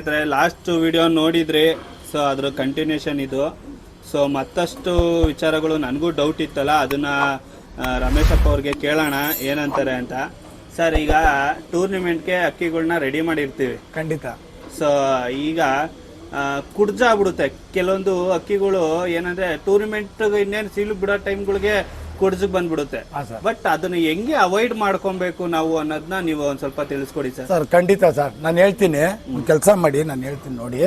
ಸ್ನೇಹಿತರೆ last video ನೋಡಿದ್ರಿ so ಅದ್ರ ಕಂಟಿನ್ಯೂಷನ್ ಇದು. ಸೊ ಮತ್ತಷ್ಟು ವಿಚಾರಗಳು ನನಗೂ ಡೌಟ್ ಇತ್ತಲ್ಲ ಅದನ್ನ ರಮೇಶಪ್ಪ ರಮೇಶ್ ಅವ್ರಿಗೆ ಕೇಳೋಣ ಏನಂತಾರೆ ಅಂತ. ಸರ್ ಈಗ ಟೂರ್ನಿಮೆಂಟ್ಗೆ ಅಕ್ಕಿಗಳನ್ನ ರೆಡಿ ಮಾಡಿರ್ತೀವಿ. ಖಂಡಿತ. ಸೊ ಈಗ ಕುಡ್ಜಾಗ್ಬಿಡುತ್ತೆ. ಕುಡ್ಜ ಆಗ್ಬಿಡುತ್ತೆ ಕೆಲವೊಂದು ಅಕ್ಕಿಗಳು ಏನಂದ್ರೆ ಟೂರ್ನಿಮೆಂಟ್ ಇನ್ನೇನು ಸೀಲು ಬಿಡೋ ಟೈಮ್ಗಳಿಗೆ ಕುಡ್ಜಗ್ ಬಂದ್ಬಿಡುತ್ತೆ. ಬಟ್ ಅದನ್ನ ಹೆಂಗೆ ಅವಾಯ್ಡ್ ಮಾಡ್ಕೊಬೇಕು ನಾವು ಅನ್ನೋದನ್ನ ನೀವು ಒಂದ್ ಸ್ವಲ್ಪ ತಿಳಿಸ್ಕೊಡಿ ಸರ್. ಸರ್ ಖಂಡಿತ ಸರ್. ನಾನು ಹೇಳ್ತೀನಿ. ಒಂದು ಕೆಲಸ ಮಾಡಿ ನಾನು ಹೇಳ್ತೀನಿ ನೋಡಿ.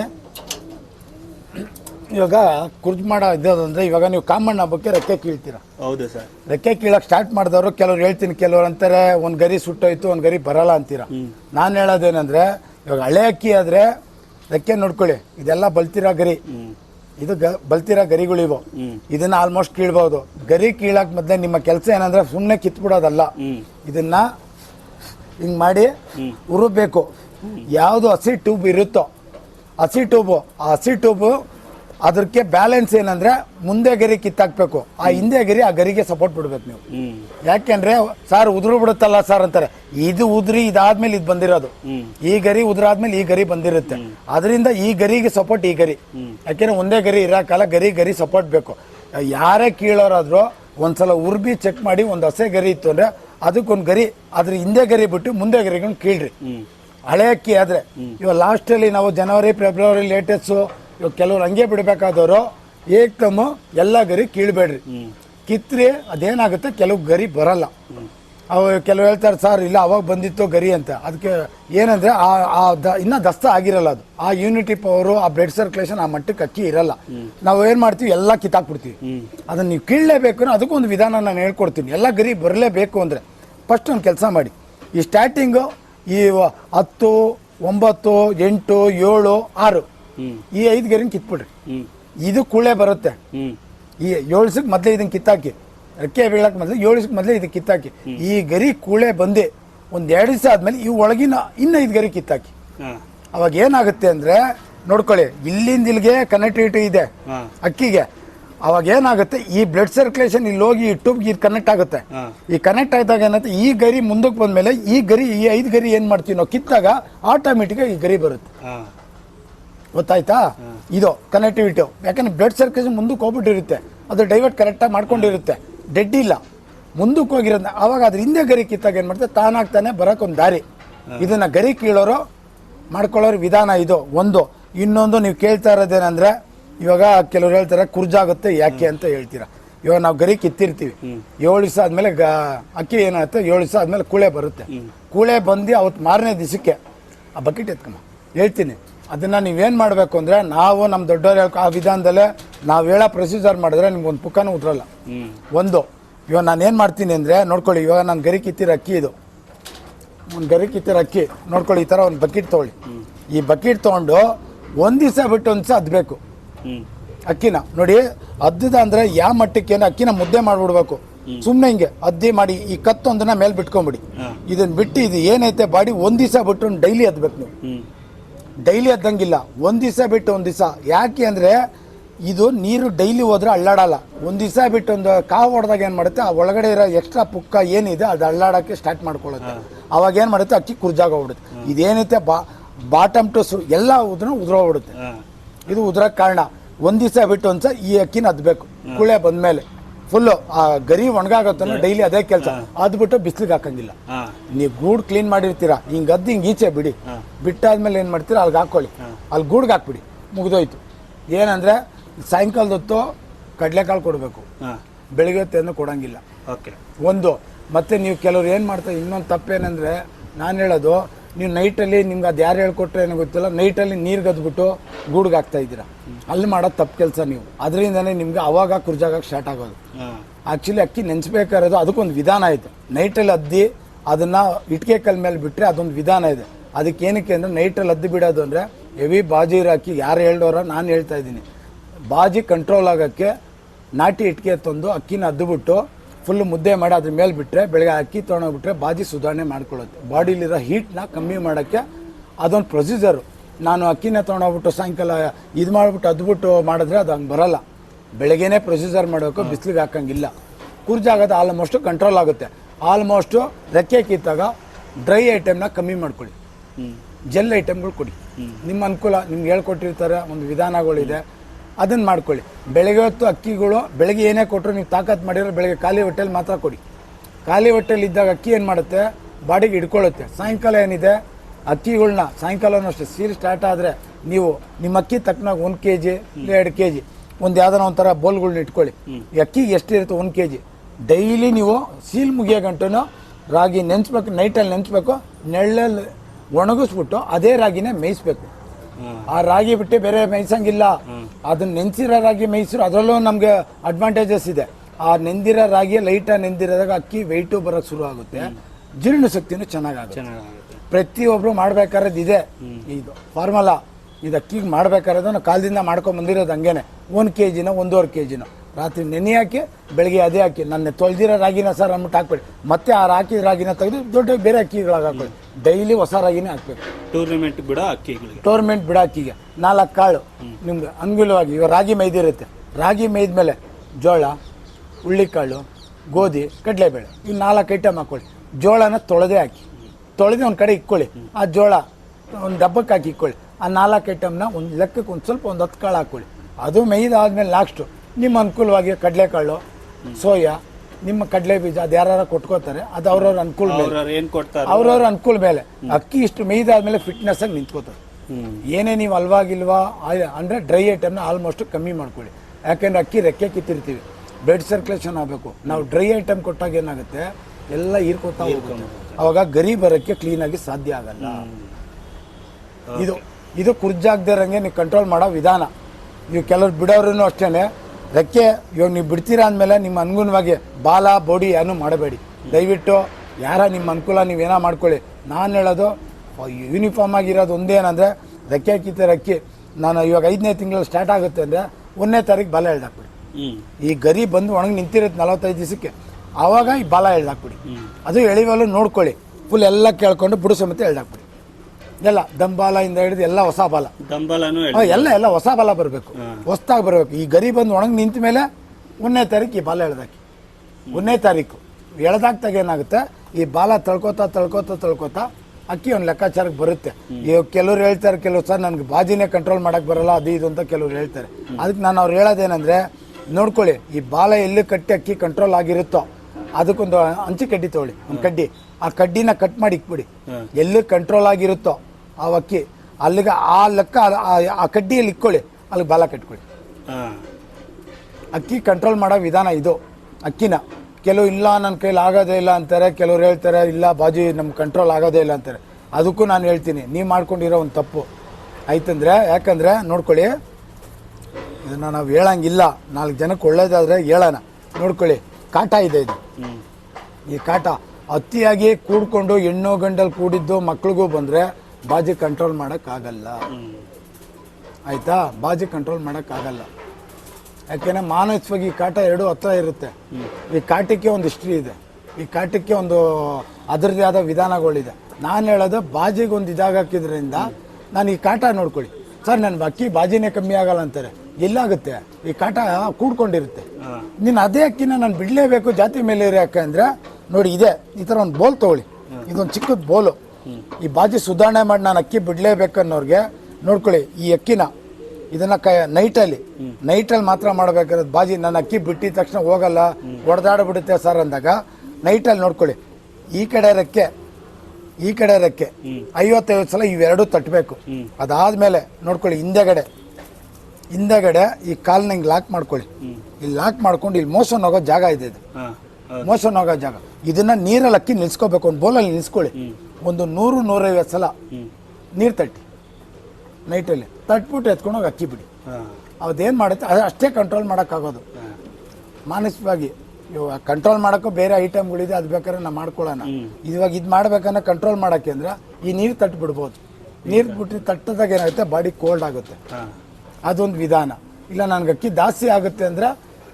ಇವಾಗ ಕುರ್ಜ್ ಮಾಡೋ ಇದ್ರೆ ಇವಾಗ ನೀವು ಕಾಮಣ್ಣ ಹಬ್ಬಕ್ಕೆ ರೆಕ್ಕೆ ಕೀಳ್ತೀರ? ಹೌದು ಸರ್. ರೆಕ್ಕೆ ಕೀಳಕ್ಕೆ ಸ್ಟಾರ್ಟ್ ಮಾಡಿದವರು ಕೆಲವ್ರು ಹೇಳ್ತೀನಿ ಕೆಲವ್ರು ಅಂತಾರೆ ಒಂದು ಗರಿ ಸುಟ್ಟೋಯ್ತು ಒಂದು ಗರಿ ಬರಲ್ಲ ಅಂತೀರ? ನಾನು ಹೇಳೋದೇನಂದ್ರೆ ಇವಾಗ ಹಳೆ ಅಕ್ಕಿ ಆದ್ರೆ ರೆಕ್ಕೆ ನೋಡ್ಕೊಳ್ಳಿ. ಇದೆಲ್ಲ ಬಲ್ತಿರೋ ಗರಿ. ಇದು ಬಲ್ತಿರ ಗರಿಗಳಿವು. ಇದನ್ನ ಆಲ್ಮೋಸ್ಟ್ ಕೀಳ್ಬೋದು. ಗರಿ ಕೀಳಕ್ ಮೊದಲೇ ನಿಮ್ಮ ಕೆಲಸ ಏನಂದ್ರೆ ಸುಮ್ಮನೆ ಕಿತ್ಬಿಡೋದಲ್ಲ. ಬಿಡೋದಲ್ಲ ಇದನ್ನ ಹಿಂಗ್ ಮಾಡಿ ಉರುಬೇಕು. ಯಾವುದು ಹಸಿ ಟ್ಯೂಬ್ ಇರುತ್ತೋ ಹಸಿ ಟ್ಯೂಬು ಆ ಹಸಿ ಟ್ಯೂಬು ಅದಕ್ಕೆ ಬ್ಯಾಲೆನ್ಸ್ ಏನಂದ್ರೆ ಮುಂದೆ ಗರಿ ಕಿತ್ತಾಕ್ಬೇಕು. ಆ ಹಿಂದೆ ಗರಿ ಆ ಗರಿಗೆ ಸಪೋರ್ಟ್ ಬಿಡ್ಬೇಕು ನೀವು. ಯಾಕೆಂದ್ರೆ ಸರ್ ಉದುರು ಬಿಡುತ್ತಲ್ಲ ಸರ್ ಅಂತಾರೆ ಇದು ಉದ್ರಿ ಇದಾದ್ಮೇಲೆ ಇದು ಬಂದಿರೋದು. ಈ ಗರಿ ಉದ್ರಾದ್ಮೇಲೆ ಈ ಗರಿ ಬಂದಿರುತ್ತೆ. ಅದರಿಂದ ಈ ಗರಿಗೆ ಸಪೋರ್ಟ್ ಈ ಗರಿ. ಯಾಕೆಂದ್ರೆ ಒಂದೇ ಗರಿ ಇರಕ್ಕಲ್ಲ ಗರಿ ಗರಿ ಸಪೋರ್ಟ್ ಬೇಕು. ಯಾರೇ ಕೀಳೋರಾದ್ರು ಒಂದ್ಸಲ ಉರ್ಬಿ ಚೆಕ್ ಮಾಡಿ ಒಂದು ಹಸೆ ಗರಿ ಇತ್ತು ಅಂದ್ರೆ ಅದಕ್ಕೊಂದು ಗರಿ ಅದ್ರ ಹಿಂದೆ ಗರಿ ಬಿಟ್ಟು ಮುಂದೆ ಗರಿಗಳನ್ನ ಕೀಳ್ರಿ. ಹಳೆ ಅಕ್ಕಿ ಆದ್ರೆ ಇವಾಗ ಲಾಸ್ಟಲ್ಲಿ ನಾವು ಜನವರಿ ಫೆಬ್ರವರಿ ಲೇಟೆಸ್ಟು ಇವಾಗ ಕೆಲವ್ರು ಹಂಗೆ ಬಿಡಬೇಕಾದವರು ಏಕಮ್ಮ ಎಲ್ಲ ಗರಿ ಕೀಳ್ಬೇಡ್ರಿ. ಕಿತ್ರಿ ಅದೇನಾಗುತ್ತೆ? ಕೆಲವು ಗರಿ ಬರಲ್ಲ. ಅವು ಕೆಲವು ಹೇಳ್ತಾರೆ ಸರ್ ಇಲ್ಲ ಅವಾಗ ಬಂದಿತ್ತು ಗರಿ ಅಂತ. ಅದಕ್ಕೆ ಏನಂದ್ರೆ ಆ ಆ ದ ಇನ್ನೂ ದಸ್ತ ಆಗಿರಲ್ಲ ಅದು. ಆ ಯೂನಿಟಿ ಪವರು ಆ ಬ್ಲಡ್ ಸರ್ಕ್ಯುಲೇಷನ್ ಆ ಮಟ್ಟಕ್ಕೆ ಅಕ್ಕಿ ಇರಲ್ಲ. ನಾವು ಏನು ಮಾಡ್ತೀವಿ ಎಲ್ಲ ಕಿತ್ತಾಕ್ಬಿಡ್ತೀವಿ. ಬಿಡ್ತೀವಿ ಅದನ್ನ ನೀವು ಕೀಳಲೇಬೇಕು ಅದಕ್ಕೂ ಒಂದು ವಿಧಾನ ನಾನು ಹೇಳ್ಕೊಡ್ತೀನಿ. ಎಲ್ಲ ಗರಿ ಬರಲೇಬೇಕು ಅಂದರೆ ಫಸ್ಟ್ ಒಂದು ಕೆಲಸ ಮಾಡಿ. ಈ ಸ್ಟಾರ್ಟಿಂಗು ಈ ಹತ್ತು ಒಂಬತ್ತು ಎಂಟು ಏಳು ಆರು ಈ ಐದು ಗರಿನ ಕಿತ್ಬಿಡ್ರಿ. ಇದು ಕೂಳೆ ಬರುತ್ತೆ. ಈ ಏಳ್ಸಕ್ಕೆ ಮೊದಲೇ ಇದನ್ನ ಕಿತ್ತಾಕಿ. ರೆಕ್ಕೆ ಬೀಳಕ್ಕೆ ಮೊದಲು ಏಳ್ಸಕ್ಕೆ ಮೊದಲೇ ಇದು ಕಿತ್ತಾಕಿ. ಈ ಗರಿ ಕೂಳೆ ಬಂದೆ. ಒಂದು ಎರಡು ದಿವಸ ಆದಮೇಲೆ ಈ ಒಳಗಿನ ಇನ್ನ ಐದು ಗರಿ ಕಿತ್ತಾಕಿ. ಅವಾಗ ಏನಾಗುತ್ತೆ ಅಂದ್ರೆ ನೋಡ್ಕೊಳ್ಳಿ ಇಲ್ಲಿಂದ ಇಲ್ಲಿಗೆ ಕನೆಕ್ಟಿವಿಟಿ ಇದೆ ಅಕ್ಕಿಗೆ. ಅವಾಗ ಏನಾಗುತ್ತೆ ಈ ಬ್ಲಡ್ ಸರ್ಕ್ಯುಲೇಷನ್ ಇಲ್ಲಿ ಹೋಗಿ ಈ ಟ್ಯೂಬ್ಗೆ ಇದು ಕನೆಕ್ಟ್ ಆಗುತ್ತೆ. ಈ ಕನೆಕ್ಟ್ ಆಯ್ತಾಗ ಏನಂತ ಈ ಗರಿ ಮುಂದಕ್ಕೆ ಬಂದಮೇಲೆ ಈ ಗರಿ ಈ ಐದು ಗರಿ ಏನು ಮಾಡ್ತೀವಿ ನಾವು ಕಿತ್ತಾಗ ಆಟೋಮೆಟಿಕ್ ಈ ಗರಿ ಬರುತ್ತೆ. ಗೊತ್ತಾಯ್ತಾ? ಇದು ಕನೆಕ್ಟಿವಿಟಿ ಯಾಕಂದ್ರೆ ಬ್ಲಡ್ ಸರ್ಕ್ಯುಲೇಷನ್ ಮುಂದಕ್ಕೆ ಹೋಗ್ಬಿಟ್ಟಿರುತ್ತೆ. ಅದು ಡೈವರ್ಟ್ ಕರೆಕ್ಟಾಗಿ ಮಾಡ್ಕೊಂಡಿರುತ್ತೆ. ಡೆಡ್ ಇಲ್ಲ. ಮುಂದಕ್ಕೆ ಹೋಗಿರೋದ್ನ ಅವಾಗ ಅದ್ರ ಹಿಂದೆ ಗರಿ ಕಿತ್ತಾಗ ಏನು ಮಾಡ್ತಾರೆ? ತಾನಾಗ್ತಾನೆ ಬರೋಕ್ಕೊಂದು ದಾರಿ. ಇದನ್ನ ಗರಿ ಕೀಳೋರು ಮಾಡ್ಕೊಳ್ಳೋರು ವಿಧಾನ ಇದು ಒಂದು. ಇನ್ನೊಂದು ನೀವು ಕೇಳ್ತಾ ಇರೋದೇನಂದ್ರೆ ಇವಾಗ ಕೆಲವ್ರು ಹೇಳ್ತಾರೆ ಕುರ್ಜಾಗುತ್ತೆ ಯಾಕೆ ಅಂತ ಹೇಳ್ತೀರಾ. ಇವಾಗ ನಾವು ಗರಿ ಕಿತ್ತಿರ್ತೀವಿ. ಏಳು ದಿವಸ ಆದಮೇಲೆ ಗ ಅಕ್ಕಿ ಏನಾಗುತ್ತೆ? ಏಳು ದಿವಸ ಆದ್ಮೇಲೆ ಕೂಳೆ ಬರುತ್ತೆ. ಕೂಳೆ ಬಂದು ಅವತ್ತು ಮಾರನೇ ದಿವಸಕ್ಕೆ ಆ ಬಕೆಟ್ ಎತ್ಕಮ್ಮ ಹೇಳ್ತೀನಿ. ಅದನ್ನ ನೀವೇನು ಮಾಡಬೇಕು ಅಂದರೆ ನಾವು ನಮ್ಮ ದೊಡ್ಡವ್ರು ಆ ವಿಧಾನದಲ್ಲೇ ನಾವು ಹೇಳೋ ಪ್ರೊಸೀಜರ್ ಮಾಡಿದ್ರೆ ನಿಮ್ಗೆ ಒಂದು ಪುಕ್ಕನೂ ಉದ್ರಲ್ಲ ಒಂದು ಇವಾಗ ನಾನು ಏನು ಮಾಡ್ತೀನಿ ಅಂದರೆ ನೋಡ್ಕೊಳ್ಳಿ ಇವಾಗ ನಾನು ಗರಿ ಕಿತ್ತಿರ ಅಕ್ಕಿ ಇದು. ಒಂದು ಗರಿ ಕಿತ್ತಿರ ಅಕ್ಕಿ ನೋಡ್ಕೊಳ್ಳಿ ಈ ಥರ ಒಂದು ಬಕೆಟ್ ತೊಗೊಳ್ಳಿ. ಈ ಬಕೆಟ್ ತೊಗೊಂಡು ಒಂದು ದಿವಸ ಬಿಟ್ಟು ಒಂದು ದಿವಸ ಅದ್ಬೇಕು. ಅಕ್ಕಿನ ನೋಡಿ ಅದ್ದದ ಅಂದ್ರೆ ಯಾವ ಮಟ್ಟಕ್ಕೆ ಅಕ್ಕಿನ ಮುದ್ದೆ ಮಾಡಿಬಿಡ್ಬೇಕು. ಸುಮ್ಮನೆ ಹಿಂಗೆ ಅದ್ದಿ ಮಾಡಿ ಈ ಕತ್ತೊಂದನ್ನ ಮೇಲೆ ಬಿಟ್ಕೊಂಬಿಡಿ. ಇದನ್ನ ಬಿಟ್ಟು ಇದು ಏನೈತೆ ಬಾಡಿ ಒಂದು ದಿವಸ ಬಿಟ್ಟು ಡೈಲಿ ಅದ್ಬೇಕು ನೀವು. ಡೈಲಿ ಅದ್ದಂಗಿಲ್ಲ ಒಂದು ದಿವಸ ಬಿಟ್ಟು ಒಂದು ದಿವಸ. ಯಾಕೆ ಅಂದರೆ ಇದು ನೀರು ಡೈಲಿ ಹೋದ್ರೆ ಅಳ್ಳಾಡಲ್ಲ ಒಂದು ದಿವಸ ಬಿಟ್ಟು ಒಂದು ಕಾವು ಹೊಡೆದಾಗ ಏನು ಮಾಡುತ್ತೆ? ಆ ಒಳಗಡೆ ಇರೋ ಎಕ್ಸ್ಟ್ರಾ ಪುಕ್ಕ ಏನಿದೆ ಅದು ಅಳ್ಳಾಡಕ್ಕೆ ಸ್ಟಾರ್ಟ್ ಮಾಡ್ಕೊಳ್ಳುತ್ತೆ. ಅವಾಗ ಏನು ಮಾಡುತ್ತೆ? ಅಕ್ಕಿ ಕುರ್ಜಾಗ ಹೊಡುತ್ತೆ ಇದೇನೈತೆ ಬಾ ಬಾಟಮ್ ಟು ಸು ಎಲ್ಲ ಉದ್ರ ಉದುರೋಗ್ಬಿಡುತ್ತೆ ಇದು ಉದ್ರಕ್ಕೆ ಕಾರಣ. ಒಂದು ದಿವಸ ಬಿಟ್ಟು ಒಂದ್ಸ ಈ ಅಕ್ಕಿನ ಹದ್ಬೇಕು ಕುಳೆ ಬಂದ್ಮೇಲೆ. ಫುಲ್ಲು ಆ ಗರಿ ಒಣಗಾಗತ್ತನ್ನು ಡೈಲಿ ಅದೇ ಕೆಲಸ. ಅದ್ಬಿಟ್ಟು ಬಿಸಿಲಿಗೆ ಹಾಕಂಗಿಲ್ಲ. ನೀವು ಗೂಡ್ ಕ್ಲೀನ್ ಮಾಡಿರ್ತೀರಾ ಹಿಂಗ್ ಅದ್ದು ಹಿಂಗ್ ಈಚೆ ಬಿಡಿ. ಬಿಟ್ಟಾದ್ಮೇಲೆ ಏನ್ ಮಾಡ್ತೀರಾ ಅಲ್ಲಿಗೆ ಹಾಕೊಳ್ಳಿ. ಅಲ್ಲಿ ಗೂಡ್ಗೆ ಹಾಕ್ಬಿಡಿ. ಮುಗಿದೋಯ್ತು. ಏನಂದ್ರೆ ಸಾಯಂಕಾಲದ ಹೊತ್ತು ಕಡಲೆಕಾಳು ಕೊಡಬೇಕು. ಬೆಳಿಗ್ಗೆ ಹೊತ್ತೇನು ಕೊಡಂಗಿಲ್ಲ. ಓಕೆ. ಒಂದು ಮತ್ತೆ ನೀವು ಕೆಲವ್ರು ಏನು ಮಾಡ್ತಾರೆ ಇನ್ನೊಂದು ತಪ್ಪೇನಂದ್ರೆ ನಾನು ಹೇಳೋದು ನೀವು ನೈಟಲ್ಲಿ ನಿಮ್ಗೆ ಅದು ಯಾರು ಹೇಳ್ಕೊಟ್ರೆ ಏನೋ ಗೊತ್ತಿಲ್ಲ ನೈಟಲ್ಲಿ ನೀರು ಗದ್ಬಿಟ್ಟು ಗೂಡ್ಗೆ ಹಾಕ್ತಾ ಇದ್ದೀರಾ. ಅಲ್ಲಿ ಮಾಡೋದು ತಪ್ಪು ಕೆಲಸ ನೀವು. ಅದರಿಂದನೇ ನಿಮ್ಗೆ ಅವಾಗ ಕುರ್ಜಾಗಕ್ಕೆ ಸ್ಟಾರ್ಟ್ ಆಗೋದು. ಆ್ಯಕ್ಚುಲಿ ಆಕ್ಚುಲಿ ಅಕ್ಕಿ ನೆನೆಸ್ಬೇಕಾಗಿರೋದು ಅದಕ್ಕೊಂದು ವಿಧಾನ ಐತೆ ನೈಟಲ್ಲಿ ಅದ್ದಿ ಅದನ್ನ ಇಟ್ಕೆ ಕಲ್ ಮೇಲೆ ಬಿಟ್ಟರೆ ಅದೊಂದು ವಿಧಾನ ಇದೆ. ಅದಕ್ಕೆ ಏನಕ್ಕೆ ಅಂದರೆ ನೈಟಲ್ಲಿ ಅದ್ದು ಬಿಡೋದು ಅಂದರೆ ಹೆವಿ ಬಾಜಿ ಇರೋ ಅಕ್ಕಿ ಯಾರು ಹೇಳೋರೋ ನಾನು ಹೇಳ್ತಾ ಇದ್ದೀನಿ. ಬಾಜಿ ಕಂಟ್ರೋಲ್ ಆಗೋಕ್ಕೆ ನಾಟಿ ಇಟ್ಕೆ ತಂದು ಅಕ್ಕಿನ ಅದ್ದುಬಿಟ್ಟು ಫುಲ್ ಮುದ್ದೆ ಮಾಡಿ ಅದ್ರ ಮೇಲೆ ಬಿಟ್ಟರೆ ಬೆಳಗ್ಗೆ ಅಕ್ಕಿ ತೊಗೊಂಡೋಗ್ಬಿಟ್ರೆ ಬಾಜಿ ಸುಧಾರಣೆ ಮಾಡ್ಕೊಳ್ಳುತ್ತೆ. ಬಾಡಿಲಿರೋ ಹೀಟ್ನ ಕಮ್ಮಿ ಮಾಡೋಕ್ಕೆ ಅದೊಂದು ಪ್ರೊಸೀಜರು ನಾನು ಅಕ್ಕಿನ ತೊಗೊಂಡೋಗ್ಬಿಟ್ಟು ಸಾಯಂಕಾಲ ಇದು ಮಾಡಿಬಿಟ್ಟು ಅದ್ಬಿಟ್ಟು ಮಾಡಿದ್ರೆ ಅದು ಹಂಗೆ ಬರೋಲ್ಲ. ಬೆಳಗ್ಗೆನೇ ಪ್ರೊಸೀಜರ್ ಮಾಡಬೇಕು ಬಿಸಿಲಿಗೆ ಹಾಕಂಗಿಲ್ಲ. ಕುರ್ಜಾಗೋದು ಆಲ್ಮೋಸ್ಟು ಕಂಟ್ರೋಲ್ ಆಗುತ್ತೆ. ಆಲ್ಮೋಸ್ಟು ರೆಕ್ಕೆ ಕಿತ್ತಾಗ ಡ್ರೈ ಐಟಮ್ನ ಕಮ್ಮಿ ಮಾಡ್ಕೊಳ್ಳಿ. ಜೆಲ್ ಐಟಮ್ಗಳು ಕೊಡಿ. ನಿಮ್ಮ ಅನುಕೂಲ ನಿಮ್ಗೆ ಹೇಳ್ಕೊಟ್ಟಿರ್ತಾರೆ ಒಂದು ವಿಧಾನಗಳಿದೆ. ಅದನ್ನು ಮಾಡ್ಕೊಳ್ಳಿ. ಬೆಳಗ್ಗೆ ಹೊತ್ತು ಅಕ್ಕಿಗಳು ಬೆಳಗ್ಗೆ ಏನೇ ಕೊಟ್ಟರು ನೀವು ತಾಕತ್ತು ಮಾಡಿರೋ ಬೆಳಗ್ಗೆ ಖಾಲಿ ಹೊಟ್ಟೆಲಿ ಮಾತ್ರ ಕೊಡಿ. ಖಾಲಿ ಹೊಟ್ಟೆಲಿ ಇದ್ದಾಗ ಅಕ್ಕಿ ಏನು ಮಾಡುತ್ತೆ? ಬಾಡಿಗೆ ಹಿಡ್ಕೊಳ್ಳುತ್ತೆ. ಸಾಯಂಕಾಲ ಏನಿದೆ? ಅಕ್ಕಿಗಳನ್ನ ಸಾಯಂಕಾಲನೂ ಅಷ್ಟೇ ಸೀರೆ ಸ್ಟಾರ್ಟ್ ಆದರೆ ನೀವು ನಿಮ್ಮ ಅಕ್ಕಿ ತಕ್ಕನಾಗ ಒಂದು ಕೆ ಜಿ ಎರಡು ಕೆ ಜಿ ಒಂದು ಯಾವ್ದಾರ ಒಂಥರ ಬೋಲ್ಗಳನ್ನ ಇಟ್ಕೊಳ್ಳಿ. ಅಕ್ಕಿಗೆ ಎಷ್ಟಿರುತ್ತೆ ಒಂದು ಕೆ ಜಿ ಡೈಲಿ ನೀವು ಸೀಲ್ ಮುಗಿಯೋ ಗಂಟು ರಾಗಿ ನೆನೆಸ್ಬೇಕು ನೈಟಲ್ಲಿ ನೆನೆಸ್ಬೇಕು ನೆಳ್ಳಲ್ಲಿ ಒಣಗಿಸ್ಬಿಟ್ಟು ಅದೇ ರಾಗಿನೇ ಮೇಯಿಸ್ಬೇಕು. ಆ ರಾಗಿ ಬಿಟ್ಟು ಬೇರೆ ಮೇಯ್ಸಂಗಿಲ್ಲ. ಅದನ್ನ ನೆನೆಸಿರೋ ರಾಗಿ ಮೇಯ್ಸಿರೋ ಅದರಲ್ಲೂ ನಮಗೆ ಅಡ್ವಾಂಟೇಜಸ್ ಇದೆ. ಆ ನೆಂದಿರೋ ರಾಗಿ ಲೈಟಾಗಿ ನೆಂದಿರೋದಾಗ ಅಕ್ಕಿ ವೆಯ್ಟು ಬರೋಕ್ಕೆ ಶುರು ಆಗುತ್ತೆ. ಜೀರ್ಣ ಶಕ್ತಿನೂ ಚೆನ್ನಾಗಾಗುತ್ತೆ. ಪ್ರತಿಯೊಬ್ಬರು ಪ್ರತಿಯೊಬ್ರು ಮಾಡ್ಬೇಕಾರದ್ದು ಇದೆ. ಇದು ಫಾರ್ಮುಲಾ ಇದು ಅಕ್ಕಿಗೆ ಮಾಡ್ಬೇಕಾರದು ನಾವು ಕಾಲದಿಂದ ಮಾಡ್ಕೊಂಡ್ ಬಂದಿರೋದು ಹಂಗೇನೆ. ಒಂದು ಕೆ ಜಿನ ಒಂದೂವರೆ ಕೆ ಜಿನ ರಾತ್ರಿ ನೆನೆ ಹಾಕಿ ಬೆಳಗ್ಗೆ ಅದೇ ಹಾಕಿ ನನ್ನ ತೊಳೆದಿರೋ ರಾಗಿನ ಸರ್ ಅಂದ್ಬಿಟ್ಟು ಹಾಕ್ಬೇಡಿ. ಮತ್ತೆ ಆ ರಾಗಿ ರಾಗಿನ ತೆಗೆದು ದೊಡ್ಡ ಬೇರೆ ಅಕ್ಕಿಗಳಾಗ ಹಾಕ್ಬೇಡಿ. ಡೈಲಿ ಹೊಸ ರಾಗಿನೇ ಹಾಕ್ಬೇಕು. ಟೂರ್ನಮೆಂಟ್ ಬಿಡೋ ಟೂರ್ನಮೆಂಟ್ ಬಿಡ ಅಕ್ಕಿಗೆ. ನಾಲ್ಕು ಕಾಳು. ನಿಮ್ಗೆ ಅನುಕೂಲವಾಗಿ ಇವಾಗ ರಾಗಿ ಮೈದಿರುತ್ತೆ ರಾಗಿ ಮೇಯ್ದ್ಮೇಲೆ ಜೋಳ ಹುಳ್ಳಿಕಾಳು ಗೋಧಿ ಕಡಲೆಬೇಳೆ. ಇವು ನಾಲ್ಕು ಐಟಮ್ ಹಾಕೊಳ್ಳಿ. ಜೋಳನ ತೊಳೆದೇ ಹಾಕಿ. ತೊಳೆದು ಒಂದು ಕಡೆ ಇಕ್ಕೊಳ್ಳಿ. ಆ ಜೋಳ ಒಂದು ಡಬ್ಬಕ್ಕೆ ಹಾಕಿ ಇಕ್ಕೊಳ್ಳಿ. ಆ ನಾಲ್ಕು ಐಟಮ್ನ ಒಂದು ಲೆಕ್ಕಕ್ಕೆ ಒಂದು ಸ್ವಲ್ಪ ಒಂದು ಹತ್ತು ಕಾಳು ಹಾಕ್ಕೊಳ್ಳಿ. ಅದು ಮೇಯ್ದಾದ್ಮೇಲೆ ಲಾಸ್ಟು ನಿಮ್ಮ ಅನುಕೂಲವಾಗಿ ಕಡಲೆಕಾಳು ಸೋಯಾ ನಿಮ್ಮ ಕಡಲೆ ಬೀಜ ಅದು ಯಾರು ಕೊಟ್ಕೋತಾರೆ ಅದು ಅವ್ರವ್ರ ಅನುಕೂಲ ಮೇಲೆ. ಅವ್ರವ್ರು ಏನ್ ಕೊಡ್ತಾರ. ಅವ್ರವ್ರ ಅನುಕೂಲ ಮೇಲೆ. ಅಕ್ಕಿ ಇಷ್ಟು ಮೇಯ್ದಾದ್ಮೇಲೆ ಫಿಟ್ನೆಸ್ ಆಗಿ ನಿಂತ್ಕೋತಾರೆ. ಏನೇ ನೀವು ಅಲ್ವಾಗಿಲ್ವಾ ಅಂದ್ರೆ ಡ್ರೈ ಐಟಮ್ನ ಆಲ್ಮೋಸ್ಟ್ ಕಮ್ಮಿ ಮಾಡ್ಕೊಳ್ಳಿ. ಯಾಕಂದ್ರೆ ಅಕ್ಕಿ ರೆಕ್ಕೆ ಕಿತ್ತಿರ್ತೀವಿ. ಬ್ಲಡ್ ಸರ್ಕ್ಯುಲೇಷನ್ ಆಗಬೇಕು. ನಾವು ಡ್ರೈ ಐಟಮ್ ಕೊಟ್ಟಾಗ ಏನಾಗುತ್ತೆ ಎಲ್ಲ ಹೀರ್ಕೊತಾ ಹೋಗ್ತಾರೆ ಅವಾಗ ಗರಿ ಬರೋಕ್ಕೆ ಕ್ಲೀನಾಗಿ ಸಾಧ್ಯ ಆಗಲ್ಲ. ಇದು ಇದು ಕುರ್ಜಾಗದೇ ಇರೋಂಗೆ ನೀವು ಕಂಟ್ರೋಲ್ ಮಾಡೋ ವಿಧಾನ. ನೀವು ಕೆಲವ್ರು ಬಿಡೋರು ಅಷ್ಟೇ ರೆಕ್ಕೆ ಇವಾಗ ನೀವು ಬಿಡ್ತೀರಾ ಅಂದಮೇಲೆ ನಿಮ್ಮ ಅನುಗುಣವಾಗಿ ಬಾಲ ಬೋಡಿ ಏನೂ ಮಾಡಬೇಡಿ. ದಯವಿಟ್ಟು ಯಾರ ನಿಮ್ಮ ಅನುಕೂಲ ನೀವೇನೋ ಮಾಡ್ಕೊಳ್ಳಿ. ನಾನು ಹೇಳೋದು ಯೂನಿಫಾರ್ಮ್ ಆಗಿರೋದು ಒಂದೇನಂದರೆ ರೆಕ್ಕೆ ಕಿತ್ತೆ ರೆಕ್ಕೆ ನಾನು ಇವಾಗ ಐದನೇ ತಿಂಗಳು ಸ್ಟಾರ್ಟ್ ಆಗುತ್ತೆ ಅಂದರೆ ಒಂದನೇ ತಾರೀಕು ಬಾಲ ಎಳ್ದಾಕ್ಬಿಡಿ. ಈ ಗರಿ ಬಂದು ಒಣಗಿ ನಿಂತಿರುತ್ತೆ ನಲವತ್ತೈದು ದಿವಸಕ್ಕೆ. ಆವಾಗ ಈ ಬಾಲ ಎಳ್ದಾಕ್ಬಿಡಿ. ಅದು ಎಳಿವಲ್ಲೂ ನೋಡ್ಕೊಳ್ಳಿ. ಫುಲ್ ಎಲ್ಲ ಕೇಳ್ಕೊಂಡು ಬುಡು ಸಮೇತ ಎಳ್ದಾಕ್ಬಿಡಿ. ಎಲ್ಲ ದಂಬಾಲ ಇಂದ ಹಿಡಿದು ಎಲ್ಲ ಹೊಸ ಬಾಲ. ದಂಬಾಲ ಆ, ಎಲ್ಲ ಎಲ್ಲ ಹೊಸ ಬಾಲ ಬರಬೇಕು. ಹೊಸ್ದಾಗಿ ಬರಬೇಕು. ಈ ಗರಿ ಬಂದು ಒಣಗಿ ನಿಂತ ಮೇಲೆ ಒಂದನೇ ತಾರೀಕು ಈ ಬಾಲ ಎಳ್ದಾಕಿ. ಒಂದನೇ ತಾರೀಕು. ಎಳ್ದಾಕ್ದಾಗ ಏನಾಗುತ್ತೆ? ಈ ಬಾಲ ತಳ್ಕೊತಾ ತಳ್ಕೊತಾ ತಳ್ಕೊತಾ ಅಕ್ಕಿ ಒಂದು ಲೆಕ್ಕಾಚಾರಕ್ಕೆ ಬರುತ್ತೆ. ಇವಾಗ ಕೆಲವ್ರು ಹೇಳ್ತಾರೆ ಕೆಲವು ಸರ್ ನನಗೆ ಬಾಜಿನೇ ಕಂಟ್ರೋಲ್ ಮಾಡಕ್ ಬರಲ್ಲ ಅದು ಇದು ಅಂತ ಕೆಲವ್ರು ಹೇಳ್ತಾರೆ. ಅದಕ್ಕೆ ನಾನು ಅವ್ರು ಹೇಳೋದೇನಂದ್ರೆ ನೋಡ್ಕೊಳ್ಳಿ ಈ ಬಾಲ ಎಲ್ಲಿ ಕಟ್ಟಿ ಅಕ್ಕಿ ಕಂಟ್ರೋಲ್ ಆಗಿರುತ್ತೋ ಅದಕ್ಕೊಂದು ಅಂಚಿ ಕಡ್ಡಿ ತಗೊಳ್ಳಿ ಒಂದು ಕಡ್ಡಿ. ಆ ಕಡ್ಡಿನ ಕಟ್ ಮಾಡಿ ಇಕ್ಬಿಡಿ. ಎಲ್ಲಿ ಕಂಟ್ರೋಲ್ ಆಗಿರುತ್ತೋ ಆ ಅಕ್ಕಿ ಅಲ್ಲಿಗೆ ಆ ಲೆಕ್ಕ ಆ- ಆ ಕಡ್ಡಿಯಲ್ಲಿ ಇಕ್ಕೊಳ್ಳಿ. ಅಲ್ಲಿಗೆ ಬಾಲ ಕಟ್ಕೊಳ್ಳಿ. ಹಾ. ಅಕ್ಕಿ ಕಂಟ್ರೋಲ್ ಮಾಡೋ ವಿಧಾನ ಇದು. ಅಕ್ಕಿನ. ಕೆಲವು ಇಲ್ಲ ನನ್ನ ಕೈಲಿ ಆಗೋದೇ ಇಲ್ಲ ಅಂತಾರೆ ಕೆಲವ್ರು ಹೇಳ್ತಾರೆ ಇಲ್ಲ ಬಾಜಿ ನಮ್ಗೆ ಕಂಟ್ರೋಲ್ ಆಗೋದೇ ಇಲ್ಲ ಅಂತಾರೆ. ಅದಕ್ಕೂ ನಾನು ಹೇಳ್ತೀನಿ ನೀವು ಮಾಡ್ಕೊಂಡಿರೋ ಒಂದು ತಪ್ಪು. ಆಯ್ತಂದ್ರೆ ಯಾಕಂದ್ರೆ ನೋಡ್ಕೊಳ್ಳಿ. ಇದನ್ನ ನಾವು ಹೇಳಂಗಿಲ್ಲ. ನಾಲ್ಕು ಜನಕ್ಕೆ ಒಳ್ಳೇದಾದರೆ ಹೇಳೋಣ. ನೋಡ್ಕೊಳ್ಳಿ ಕಾಟ ಇದೆ ಇದು. ಈ ಕಾಟ ಅತಿಯಾಗಿ ಕೂಡ್ಕೊಂಡು ಹೆಣ್ಣು ಗಂಡಲ್ಲಿ ಕೂಡಿದ್ದು ಮಕ್ಳಿಗೂ ಬಂದರೆ ಬಾಜಿ ಕಂಟ್ರೋಲ್ ಮಾಡೋಕ್ಕಾಗಲ್ಲ. ಆಯಿತಾ? ಬಾಜಿ ಕಂಟ್ರೋಲ್ ಮಾಡೋಕ್ಕಾಗಲ್ಲ. ಯಾಕೆಂದರೆ ಮಾನಸಿಕವಾಗಿ ಈ ಕಾಟ ಎರಡು ಹತ್ರ ಇರುತ್ತೆ. ಈ ಕಾಟಕ್ಕೆ ಒಂದು ಹಿಸ್ಟ್ರಿ ಇದೆ. ಈ ಕಾಟಕ್ಕೆ ಒಂದು ಅದರದೇ ಆದ ವಿಧಾನಗಳಿದೆ. ನಾನು ಹೇಳೋದು ಬಾಜಿಗೆ ಒಂದು ಇದಾಗಾಕಿದ್ರಿಂದ ನಾನು ಈ ಕಾಟ ನೋಡ್ಕೊಳ್ಳಿ. ಸರ್ ನನ್ನ ಅಕ್ಕಿ ಬಾಜಿನೇ ಕಮ್ಮಿ ಆಗಲ್ಲ ಅಂತಾರೆ. ಎಲ್ಲಾಗುತ್ತೆ? ಈ ಕಾಟ ಕೂಡ್ಕೊಂಡಿರುತ್ತೆ. ನೀನು ಅದೇ ಅಕ್ಕಿನ ನಾನು ಬಿಡಲೇಬೇಕು ಜಾತಿ ಮೇಲೆ ಇರೋ ಅಕ್ಕ ಅಂದ್ರೆ ನೋಡಿ ಇದೆ ಈ ಥರ ಒಂದು ಬೋಲ್ ತಗೊಳ್ಳಿ. ಇದೊಂದು ಚಿಕ್ಕದ ಬೋಲು ಈ ಬಾಜಿ ಸುಧಾರಣೆ ಮಾಡಿ ನಾನು ಅಕ್ಕಿ ಬಿಡಲೇಬೇಕು ಅನ್ನೋರಿಗೆ ನೋಡ್ಕೊಳ್ಳಿ ಈ ಅಕ್ಕಿನ ಇದನ್ನ ಕ ನೈಟಲ್ಲಿ ನೈಟಲ್ಲಿ ಮಾತ್ರ ಮಾಡಬೇಕಾದ್ರೆ ಬಾಜಿ ನಾನು ಅಕ್ಕಿ ಬಿಟ್ಟಿದ ತಕ್ಷಣ ಹೋಗಲ್ಲ ಹೊಡೆದಾಡ್ಬಿಡುತ್ತೆ ಸರ್ ಅಂದಾಗ ನೈಟಲ್ಲಿ ನೋಡ್ಕೊಳ್ಳಿ ಈ ಕಡೆ ರೆಕ್ಕೆ ಈ ಕಡೆ ರೆಕ್ಕೆ ಐವತ್ತೈವತ್ತು ಸಲ ಇವೆರಡೂ ತಟ್ಟಬೇಕು. ಅದಾದ ಅದಾದ್ಮೇಲೆ ನೋಡ್ಕೊಳ್ಳಿ ಹಿಂದೆಗಡೆ ಹಿಂದೆಗಡೆ ಈ ಕಾಲ್ನ ಹಿಂಗೆ ಲಾಕ್ ಮಾಡ್ಕೊಳ್ಳಿ. ಇಲ್ಲಿ ಲಾಕ್ ಮಾಡ್ಕೊಂಡು ಇಲ್ಲಿ ಮೋಸನ್ ಹೋಗೋ ಜಾಗ ಇದೆ ಇದು. ಮೋಸನ್. ಹೋಗೋ ಜಾಗ. ಇದನ್ನ ನೀರಲ್ಲಿ ಅಕ್ಕಿ ನಿಲ್ಸ್ಕೋಬೇಕು ಒಂದು ಬೋಲಲ್ಲಿ ನಿಲ್ಸ್ಕೊಳ್ಳಿ. ಒಂದು ನೂರು ನೂರೈವತ್ತು ಸಲ ನೀರು ತಟ್ಟಿ. ನೈಟಲ್ಲಿ ತಟ್ಬಿಟ್ಟು ಎತ್ಕೊಂಡು ಹೋಗಿ ಅಕ್ಕಿ ಬಿಡಿ. ಅದೇನು ಮಾಡುತ್ತೆ? ಅದು ಅಷ್ಟೇ ಕಂಟ್ರೋಲ್ ಮಾಡೋಕ್ಕಾಗೋದು. ಮಾನಸಿಕವಾಗಿ ಇವಾಗ ಕಂಟ್ರೋಲ್ ಮಾಡೋಕ್ಕೂ ಬೇರೆ ಐಟಮ್ಗಳಿದೆ ಅದು ಬೇಕಾದ್ರೆ ನಾನು ಮಾಡ್ಕೊಳ್ಳೋಣ. ಇವಾಗ ಇದು ಮಾಡ್ಬೇಕನ್ನ ಕಂಟ್ರೋಲ್ ಮಾಡೋಕ್ಕೆ ಅಂದ್ರೆ ಈ ನೀರು ತಟ್ಟು ಬಿಡ್ಬೋದು ನೀರು ಬಿಟ್ಟು ತಟ್ಟದಾಗ ಏನಾಗುತ್ತೆ? ಬಾಡಿ ಕೋಲ್ಡ್ ಆಗುತ್ತೆ. ಅದೊಂದು ವಿಧಾನ. ಇಲ್ಲ ನನಗೆ ಅಕ್ಕಿ ಜಾಸ್ತಿ ಆಗುತ್ತೆ ಅಂದ್ರೆ